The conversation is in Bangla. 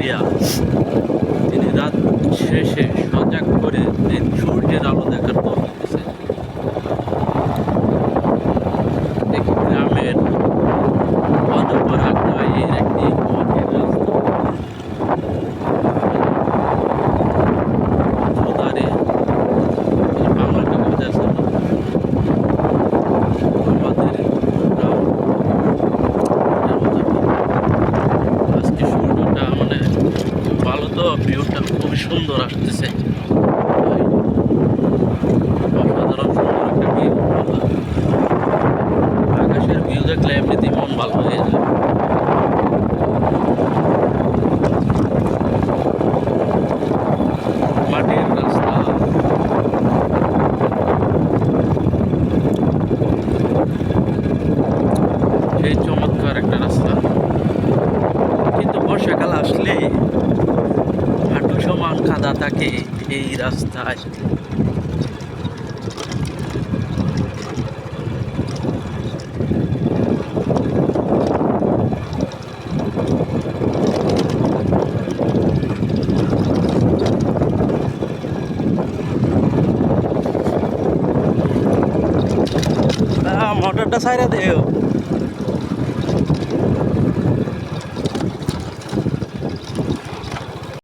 Yes. সুন্দর আসতেছে। অসাধারণ একটা ভিউ আকাশের ভিউ দেখলে এমনিতেই মন ভালো হয়ে যায়। সেই চমৎকার একটা রাস্তা। কিন্তু বর্ষাকাল আসলে সমান কাদা থাকে এই রাস্তায়। মোটরটা সাইরা দেও।